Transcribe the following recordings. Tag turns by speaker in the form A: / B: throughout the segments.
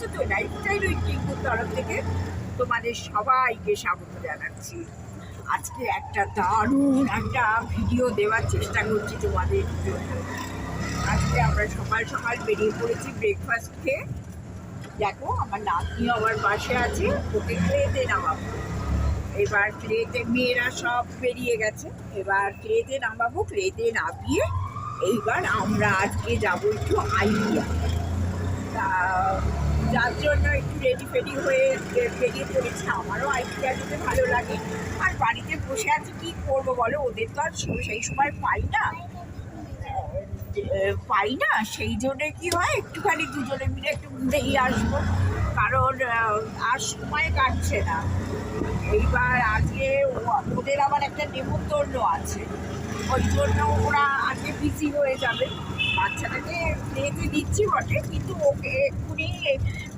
A: ভালো তো lifestyle with টিঙ্কুর তরফ থেকে। তোমাদের সবাইকে স্বাগত জানাচ্ছি। আজকে একটা দারুণ একটা ভিডিও দেওয়ার চেষ্টা করছি তোমাদের আজকে আমরা সকাল সকাল বেরিয়ে পড়েছি ব্রেকফাস্ট খেয়ে। দেখো, আমার নাতনি আমার পাশে আছে, ওকে ক্লেতে নামাবো এবার ক্লেতে মেয়েরা সব বেরিয়ে গেছে। এবার ক্লেতে নামাবো ক্লেতে নামিয়ে এইবার আমরা আজকে যাব একটু আইডিয়া। তা যার জন্য একটু রেডি ফেডি হয়ে বেরিয়ে পড়েছি। আমারও আইডিয়া যেতে ভালো লাগে। আর বাড়িতে বসে আছি, কী করব বলো? ওদের তো আর সেই সময় পাই না। পাই না। সেই জন্যে কি হয়, একটুখানি দুজনে মিলে একটু ঘুরেই আসব। কারণ আর সময় কাটছে না। এইবার আজকে ওদের আবার একটা নেমন্তন্ন আছে। ওই জন্য ওরা আজকে বিজি হয়ে যাবে। বাচ্চাটাকে প্লেতে দিচ্ছি বটে, কিন্তু ওকে এক্ষুনি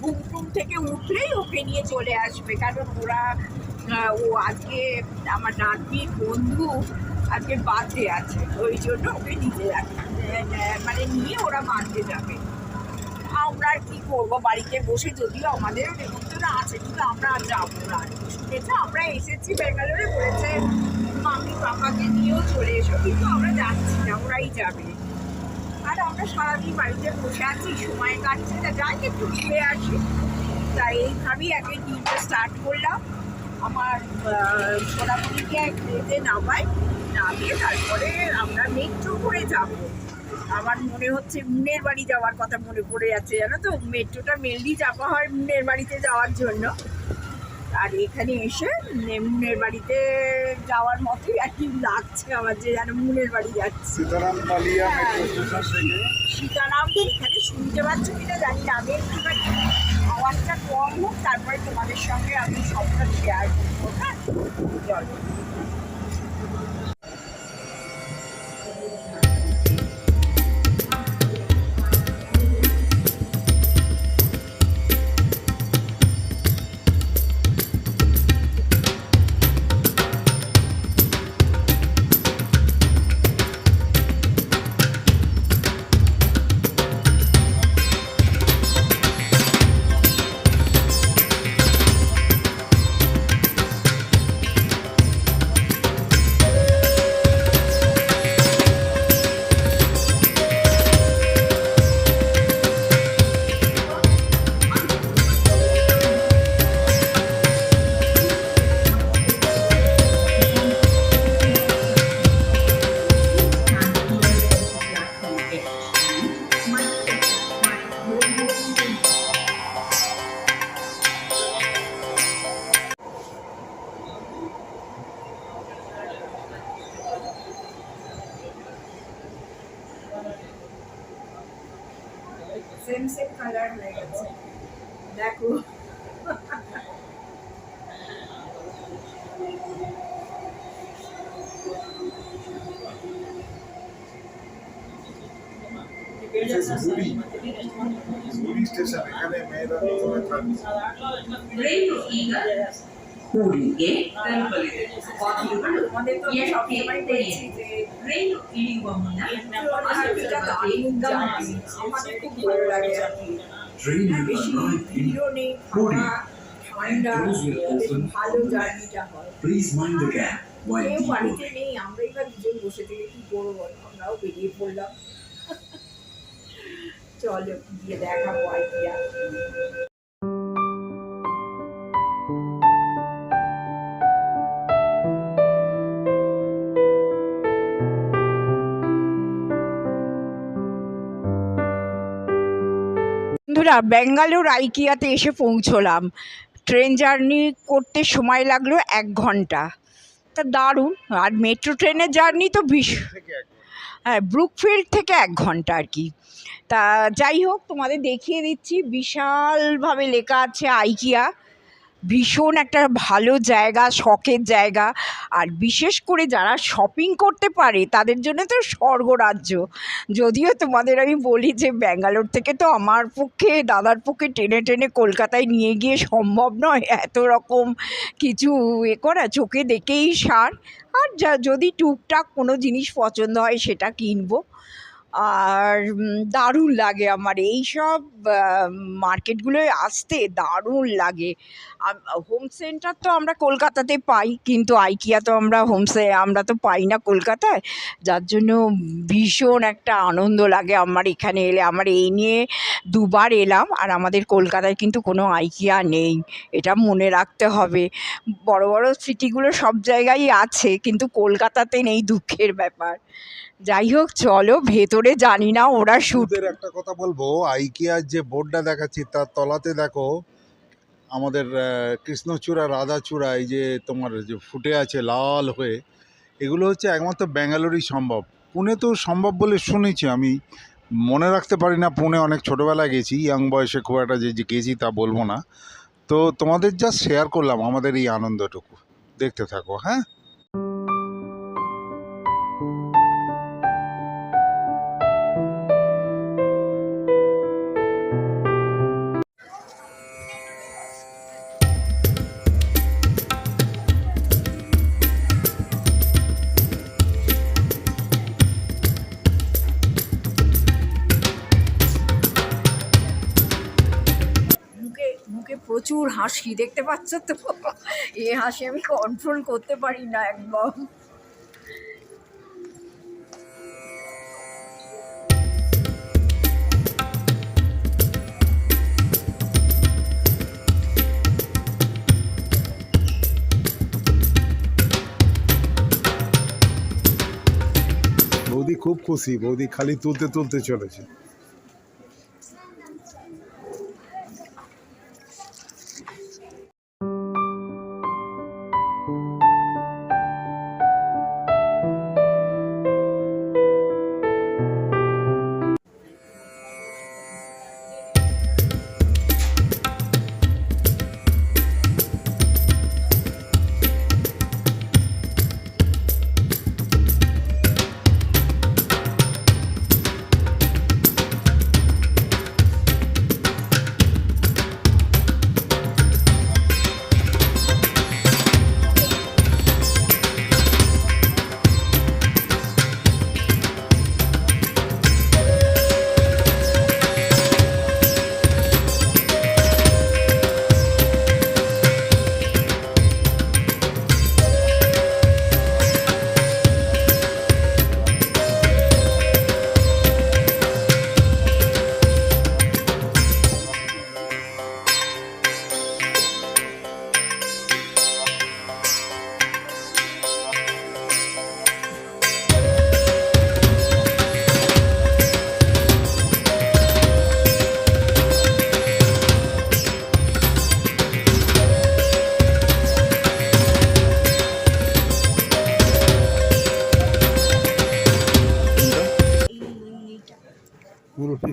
A: ঘুম টুম থেকে উঠলেই ওকে নিয়ে চলে আসবে। কারণ ওরা ও আজকে আমার নাতনির বন্ধু আজকে বার্থডে আছে, ওই জন্য ওকে নিতে যাচ্ছে। মানে নিয়ে ওরা বাঁধতে যাবে। আমরা আর কি করব? বাড়িতে বসে যদিও আমাদেরও নেমন্তন্ন আছে, কিন্তু আমরা আর যাব না। শুনেছে আমরা এসেছি ব্যাঙ্গালোরে বলেছে মামি পাপাকে নিয়েও চলে এসো, কিন্তু আমরা যাচ্ছি না, ওরাই যাবে। আর আমরা সারাদিন বাড়িতে বসে আছি, সময় কাটছে, তা যাই একটু ঘুরে আসি। তাই এইভাবেই আগে দিনটা স্টার্ট করলাম। আমার সোনামণিকে ট্রেনে নামাই, নামিয়ে তারপরে আমরা মেট্রো করে যাব। আমার মনে হচ্ছে মুনের বাড়ি যাওয়ার কথা মনে পড়ে যাচ্ছে, জানো তো? মেট্রোটা মেনলি চাপা হয় মুনের বাড়িতে যাওয়ার জন্য। আর এখানে এসে মুনের বাড়িতে যাওয়ার মতোই আর কি লাগছে আমার যে যেন মুনের বাড়ি যাচ্ছে।
B: সীতারাম পালিয়া মেট্রো স্টেশন থেকে।
A: সীতারাম এখানে শুনতে পাচ্ছ কিনা জানি না। আমি একটুখানি আওয়াজটা কম হোক তারপরে তোমাদের সঙ্গে আমি সবটা শেয়ার করব হ্যাঁ? চলো। সেম সেম কালার হয়ে গেছে দেখো
B: This is Guri. Guri station এখানে মেয়েরা প্রথমে থাকবে
C: ರೈಲು ಈಗ ಊರಿಗೆ ತಲುಪಲಿದೆ ವಾಹನಗಳು
A: আমাদের তো সবসময় বলছি যে
C: ರೈಲು ಇಳಿಯುವ ಮುನ್ನ
A: হাঁটুটা দারুণ জার্নি আমাদের খুব ভালো লাগে আর কি
D: Train
A: হ্যাঁ,
D: will
A: বেশি
D: arrive in
A: ভিড়ও নেই
D: Puri.
A: হাওয়া, ঠান্ডা
D: Doors will
A: বেশ
D: open.
A: ভালো জার্নিটা হয়
D: Please mind the gap while
A: কেউ বাড়িতে
D: deporting.
A: নেই আমরাই বা দুজন বসে থেকে কি করবো বলো? আমরাও বেরিয়ে পড়লাম চলো গিয়ে দেখাবো আইডিয়া বন্ধুরা ব্যাঙ্গালোর আইকিয়াতে এসে পৌঁছলাম। ট্রেন জার্নি করতে সময় লাগল এক ঘণ্টা। তা দারুণ, আর মেট্রো ট্রেনের জার্নি তো ভীষ হ্যাঁ ব্রুকফিল্ড থেকে এক ঘণ্টা আর কি। তা যাই হোক, তোমাদের দেখিয়ে দিচ্ছি, বিশালভাবে লেখা আছে আইকিয়া। ভীষণ একটা ভালো জায়গা, শখের জায়গা। আর বিশেষ করে যারা শপিং করতে পারে, তাদের জন্য তো স্বর্গরাজ্য। যদিও তোমাদের আমি বলি যে, ব্যাঙ্গালোর থেকে তো আমার পক্ষে, দাদার পক্ষে টেনে টেনে কলকাতায় নিয়ে গিয়ে সম্ভব নয় এত রকম কিছু এ করা। চোখে দেখেই সার। আর যা, যদি টুকটাক কোনো জিনিস পছন্দ হয়, সেটা কিনবো। আর দারুণ লাগে আমার। এই সব মার্কেটগুলোয় আসতে দারুণ লাগে। হোম সেন্টার তো আমরা কলকাতাতে পাই, কিন্তু আইকিয়া তো আমরা হোম সে আমরা তো পাই না কলকাতায়। যার জন্য ভীষণ একটা আনন্দ লাগে আমার এখানে এলে। আমার এই নিয়ে দুবার এলাম, আর আমাদের কলকাতায় কিন্তু কোনো আইকিয়া নেই। এটা মনে রাখতে হবে। বড় বড় সিটিগুলো সব জায়গায় আছে, কিন্তু কলকাতাতে নেই দুঃখের ব্যাপার। যাই হোক চলো ভেতরে জানি না ওরা
B: ওদের একটা কথা বলব আইকিয়ার যে বোর্ডটা দেখাচ্ছি তার তলাতে দেখো আমাদের কৃষ্ণচূড়া রাধাচূড়া এই যে তোমার যে ফুটে আছে লাল হয়ে এগুলো হচ্ছে একমাত্র ব্যাঙ্গালোরই সম্ভব। পুনে তো সম্ভব বলে শুনেছি আমি। মনে রাখতে পারি না পুনে অনেক ছোটোবেলায় গেছি ইয়াং বয়সে খুব একটা যে যে গেছি তা বলব না। তো তোমাদের যা শেয়ার করলাম আমাদের এই আনন্দটুকু। দেখতে থাকো হ্যাঁ?
A: হাসি দেখতে পাচ্ছ তো? এই হাসি আমি কন্ট্রোল করতে পারি না একদম।
B: বৌদি খুব খুশি, বৌদি খালি তুলতে তুলতে চলেছে।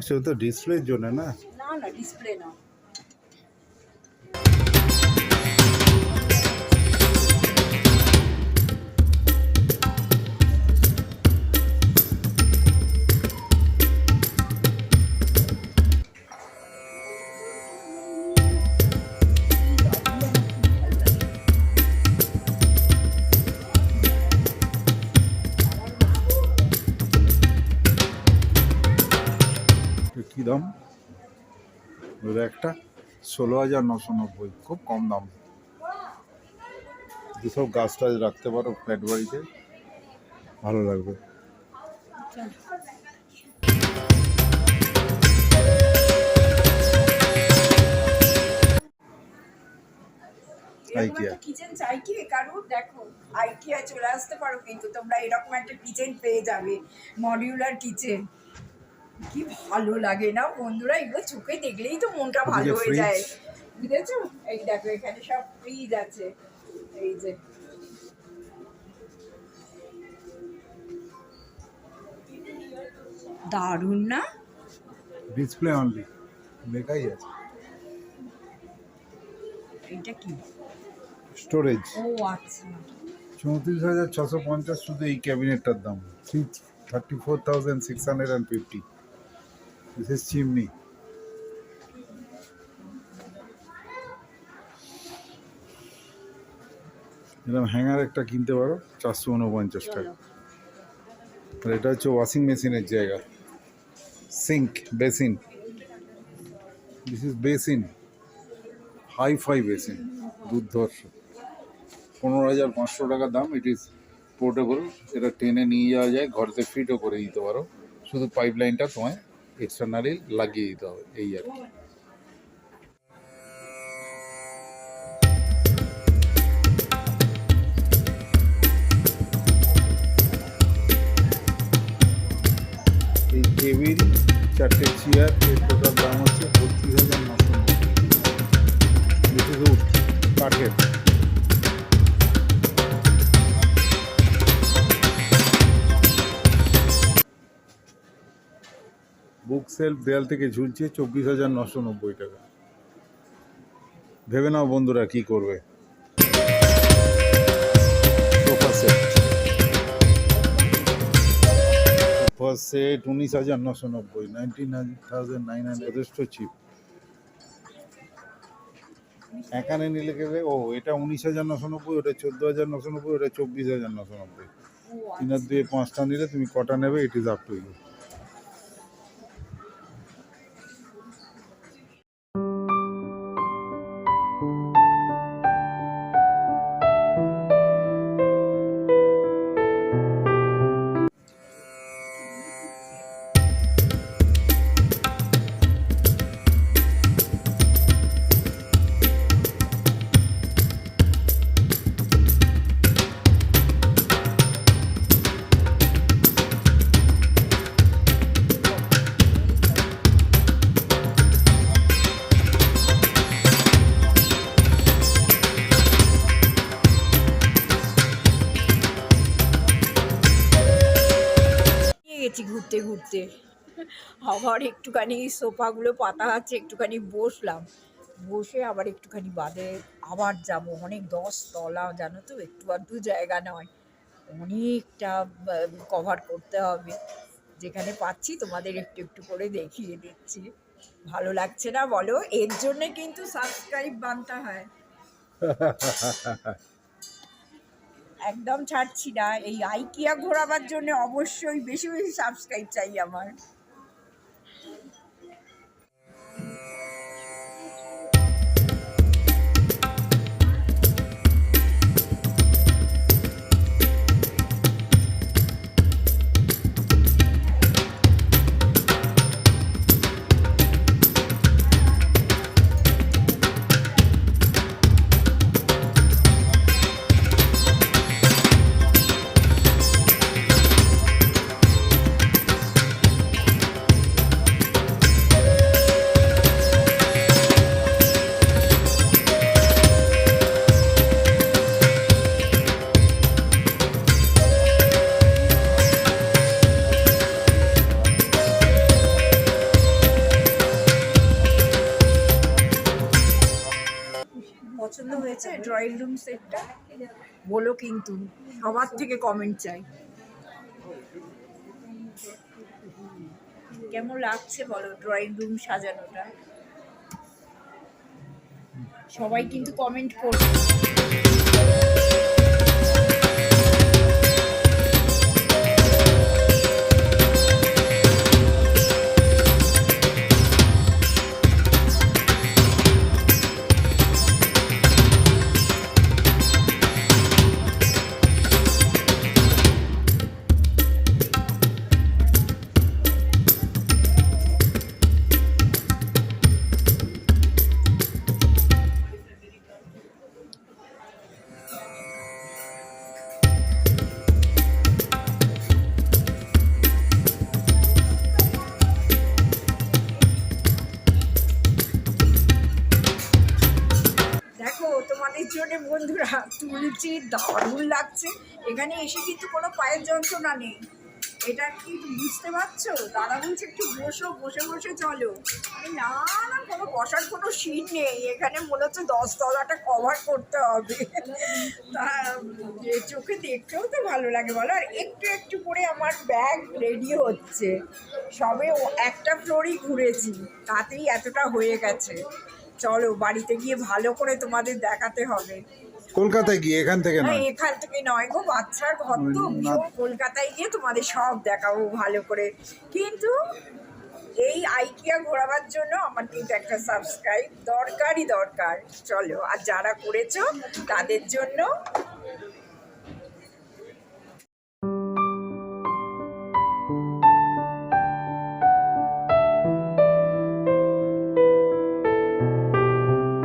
B: ফিক্স তো ডিসপ্লের জন্য না?
A: না না ডিসপ্লে না।
B: ষোলো হাজার নশো নব্বই খুব কম দাম। যেসব গাছ টাছ রাখতে পারো ফ্ল্যাট বাড়িতে ভালো লাগবে।
A: কিচেন চাই কি? কারুর দেখো আইকিয়া চলে আসতে পারো কিন্তু তোমরা এরকম একটা কিচেন পেয়ে যাবে মডিউলার কিচেন কি ভালো লাগে না বন্ধুরা এগুলো চোখে দেখলেই তো মনটা ভালো হয়ে যায়। বুঝেছ? এই দেখো এখানে সব ফ্রিজ আছে। এই যে। দারুণ না?
B: ডিসপ্লে অনলি লেখাই আছে।
A: এইটা কি?
B: স্টোরেজ
A: ও আচ্ছা।
B: চৌত্রিশ হাজার ছশো পঞ্চাশ শুধু এই ক্যাবিনেটটার দাম। Three thirty four thousand six hundred and fifty this is chimney এরকম হ্যাঙ্গার একটা কিনতে পারো চারশো উনপঞ্চাশ টাকা। আর এটা হচ্ছে ওয়াশিং মেশিনের জায়গা। Sink basin this is basin hi fi basin দুর্ধর্ষ। পনেরো হাজার পাঁচশো টাকা দাম। ইট ইজ পোর্টেবল এটা টেনে নিয়ে যাওয়া যায়। ঘরেতে ফিটও করে দিতে পারো। শুধু পাইপ লাইনটা তোমায় এক্সটার্নালি লাগিয়ে দিতে হবে, এই আর কি। এই টেবিল, চারটে চেয়ার, এর টোটাল দাম হচ্ছে বত্রিশ হাজার নশো কাঠের সেলফ দেয়াল থেকে ঝুলছে চব্বিশ হাজার নশো নব্বই টাকা। ভেবে নাও বন্ধুরা কি করবে। সেট। উনিশ হাজার নশো নব্বই নাইনটিন থাউজেন্ড নাইন হান্ড্রেড যথেষ্ট চিপ এখানে নিলে গেলে ও, এটা উনিশ হাজার নশো নব্বই, ওটা চোদ্দ হাজার নশো নব্বই, ওটা চব্বিশ হাজার নশো নব্বই। তিন দুয়ে পাঁচটা নিলে তুমি কটা নেবে it is up to
A: you গেছি ঘুরতে ঘুরতে। আবার একটুখানি সোফাগুলো, পাতা আছে, একটুখানি বসলাম। বসে আবার একটুখানি বাদে আবার যাব। অনেক দশ তলা, জানো তো, একটু আধটু জায়গা নয়। অনেকটা কভার করতে হবে। যেখানে পাচ্ছি, তোমাদের একটু একটু করে দেখিয়ে দিচ্ছি। ভালো লাগছে না বলো? এর জন্যে কিন্তু সাবস্ক্রাইব বানতে হয়। একদম ছাড়ছি না। এই আইকিয়া ঘোরাবার জন্য অবশ্যই বেশি বেশি সাবস্ক্রাইব চাই আমার। সেটটা। বলো কিন্তু, সবার থেকে কমেন্ট চাই। কেমন লাগছে বলো ড্রয়িং রুম সাজানোটা? সবাই কিন্তু কমেন্ট করবে জন্য বন্ধুরা, তুলছি, দারুণ লাগছে। এখানে এসে কিন্তু কোনো পায়ের যন্ত্রণা নেই। এটা কি বুঝতে পারছ? দাদা বলছে একটু বসো, বসে বসে চলো। না না, কোনো বসার কোনো সিট নেই। এখানে মনে হচ্ছে দশ তলাটা কভার করতে হবে। তা চোখে দেখতেও তো ভালো লাগে, বলো। আর একটু একটু করে আমার ব্যাগ রেডি হচ্ছে। সবে একটা ফ্লোরই ঘুরেছি। তাতেই এতটা হয়ে গেছে। চলো বাড়িতে গিয়ে ভালো করে তোমাদের দেখাতে হবে।
B: কলকাতায় গিয়ে এখান থেকে
A: না
B: নয়?
A: এখান থেকে নয় গো বাচ্চার ঘর তো কলকাতায় গিয়ে তোমাদের সব দেখাবো ভালো করে। কিন্তু এই আইকিয়া ঘোরাবার জন্য আমার কিন্তু একটা সাবস্ক্রাইব দরকারই দরকার। চলো আর যারা করেছ তাদের জন্য